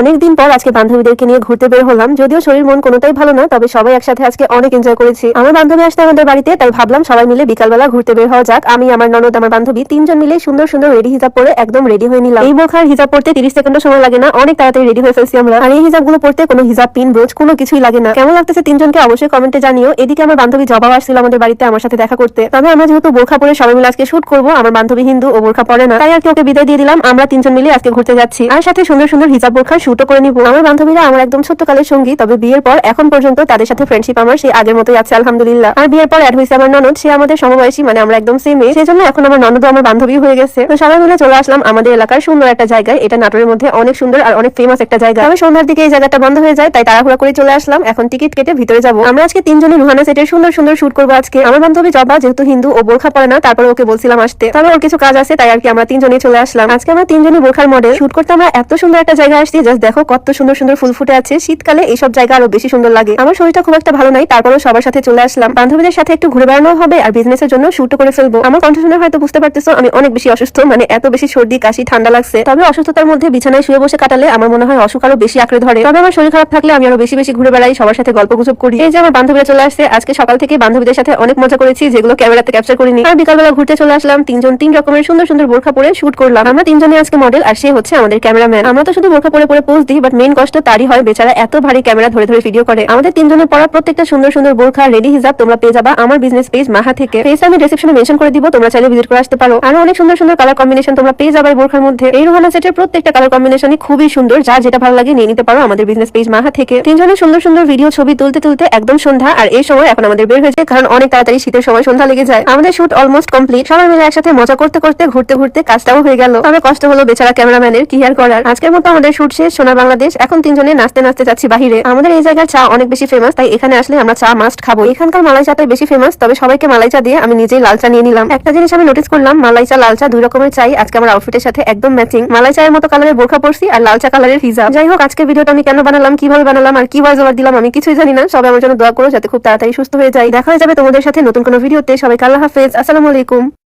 অনেকদিন পর আজকে বান্ধবীদেরকে নিয়ে ঘুরতে বের হলাম। যদিও শরীর মন কোনোটাই ভালো না, তবে সবাই একসাথে আজকে অনেক এনজয় করেছি। আমার বান্ধবী আসতে আমাদের বাড়িতে, তাই ভাবলাম সবাই মিলে বিকালবেলা ঘুরতে বের হওয়া যাক। আমি, আমার ননদ, আমার বান্ধবী তিনজন মিলে সুন্দর সুন্দর রেডি হিজাব পরে একদম রেডি হয়ে নিলাম। এই বোরখার হিজাব পড়তে তিরিশ সেকেন্ড সময় লাগে না, অনেক তাড়াতাড়ি রেডি হয়ে ফেলছি আমরা। আর এই হিজাবগুলো পড়তে কোনো হিজাব, পিন ব্রোচ কোনো কিছুই লাগে না। কেমন লাগতেছে তিনজনকে অবশ্যই কমেন্টে জানিও। এদিকে আমার বান্ধবী জবাব আসছিল আমাদের বাড়িতে আমার সাথে দেখা করতে। তবে আমরা যেহেতু বোরখা পরে সবাই মিলে আজকে শুট করব, আমার বান্ধবী হিন্দু, ও বোরখা পরে না। তাই আর কি ওকে বিদায় দিয়ে দিলাম, আমরা তিনজন মিলে আজকে ঘুরতে যাচ্ছি। আর সাথে সুন্দর সুন্দর হিজাব বোরখার শুটও করে নিবো। আমার বান্ধবীরা আমার একদম ছোট্টকালের সঙ্গী, তবে বিয়ের পর এখন পর্যন্ত তাদের সাথে ফ্রেন্ডশিপ আমার সেই আগের মতোই আছে, আলহামদুলিল্লাহ। আর বিয়ের পর অ্যাড হয়েছে আমার ননদ, সে আমাদের সমবয়সী মানে আমরা একদম সেমে সেই জন্য এখন আমার ননদ আমার বান্ধবী হয়ে গেছে। তো সবাই মিলে চলে আসলাম আমাদের এলাকার সুন্দর একটা জায়গায়। এটা নাটোরের মধ্যে অনেক সুন্দর আর অনেক ফেমাস একটা জায়গা। তবে সন্ধ্যার দিকে এই জায়গাটা বন্ধ হয়ে যায়, তাই তাড়াহুড়া করে চলে আসলাম। এখন টিকিট কেটে ভিতরে যাব। আমরা আজকে তিনজনে রুহানা সেটের সুন্দর সুন্দর শুট করব আজকে। আমার বান্ধবী জবা, যেহেতু হিন্দু, ও বোরখা পরে না, তারপরে ওকে বলছিলাম আসতে। তবে ওর কিছু কাজ আছে, তাই আর কি আমরা তিনজনই চলে আসলাম। আজকে আমরা তিনজনই বোরখার মডেল শুট করতে আমরা এত সুন্দর একটা জায়গায় আসছি জাস্ট দেখো কত সুন্দর সুন্দর ফুল ফুটে আছে। শীতকালে এইসব জায়গা আরও বেশি সুন্দর লাগে। আমার শরীরটা খুব একটা ভালো নাই, তারপরেও সবার সাথে চলে আসলাম। বান্ধবীদের সাথে একটু ঘুরে বেড়ানো হবে আর বিজনেসের জন্য শুটও করে ফেলব। আমার কণ্ঠ শুনে হয়তো বুঝতে পারতেছো, আমি অনেক বেশি অসুস্থ মানে এত বেশি সর্দি, কাশি, ঠান্ডা লাগছে। তবে অসুস্থতার মধ্যে বিছানায় শুয়ে বসে কাটালে আমার মনে হয় অসুখ আরও বেশি আঁকড়ে ধরে। তবে আমার শরীর খারাপ থাকলে আমি আরও বেশি বেশি ঘুরে বেড়াই, সবার সাথে গল্প গুজব করি। এই যে আমার বান্ধবীরা চলে আসছে, আজকে সকাল থেকে বান্ধবীদের সাথে অনেক মজা করেছি, যেগুলো ক্যামেরাতে ক্যাপচার করিনি। আর বিকালবেলা ঘুরতে চলে আসলাম, তিনজন তিন রকমের সুন্দর সুন্দর বোরখা পরে শুট করলাম। আমরা তিনজনে আজকে মডেল আর সে হচ্ছে আমাদের ক্যামেরাম্যান আমরা তো শুধু বোরখা পরে পরে পোজ দিই বাট মেন কষ্ট তারই হয় বেচারা এত ভারী ক্যামেরা ধরে ধরে ভিডিও করে। আমাদের তিনজনের পরা প্রত্যেকটা সুন্দর সুন্দর বোরখা রেডি হিসাব তোমরা পেয়ে যাবা। আমার বিজনেস পেজ মাহা থেকে। পেজ আমি ডেসক্রিপশনে মেনশন করে দিব, তোমরা চাইলে ভিজিট করে আসতে পারো। আরও অনেক সুন্দর সুন্দর কালার কম্বিনেশন তোমরা পেয়ে যাবে বোরখার মধ্যে। এই রোহানা সেটের প্রত্যেকটা কালার কম্বিনেশনই খুবই সুন্দর যা যেটা ভালো লাগে নিয়ে নিতে পারো আমাদের বিজনেস পেজ মাহা থেকে। তিনজনের সুন্দর সুন্দর ভিডিও ছবি তুলতে তুলতে একদম সন্ধ্যা, আর এই সময় এখন আমাদের বের হয়েছে, কারণ অনেক তাড়াতাড়ি শীতের সময় সন্ধ্যা লেগে যায়। আমাদের শুট অলমোস্ট কমপ্লিট সবাই মিলে একসাথে মজা করতে করতে, ঘুরতে ঘুরতে কাজটাও হয়ে গেল। তবে কষ্ট হলো বেচারা ক্যামেরাম্যানের কি আর করার? আজকের মতো আমাদের শুট শেষ। সোনার বাংলাদেশ, এখন তিনজনে নাচতে নাচতে যাচ্ছি বাহিরে। আমাদের এই জায়গার চা অনেক বেশি ফেমাস তাই এখানে আসলে আমরা চা মাস্ট খাব। এখানকার মালাই চাটাই বেশি ফেমাস তবে সবাইকে মালাই চা দিয়ে আমি নিজেই লাল চা নিয়ে নিলাম। একটা জিনিস আমি নোটিস করলাম, মালাই চা, লাল চা দুই রকমের চাই। আজকে আমার আউটফিটের সাথে একদম ম্যাচিং মালাই চায়ের মতো কালারের বোরখা পরছি আর লাল চা কালারের হিজাব। যাই হোক আজকে ভিডিওটা আমি কেন বানালাম, কীভাবে বানালাম আর কি ভয়েস ওভার দিলাম আমি কিছুই জানি না। সবাই আমার জন্য দোয়া করো যাতে খুব তাড়াতাড়ি সুস্থ হয়ে যায়। দেখা যাবে তোমাদের সাথে নতুন কোনো ভিডিওতে সবাই আল্লাহ হাফেজ। আসসালামু আলাইকুম।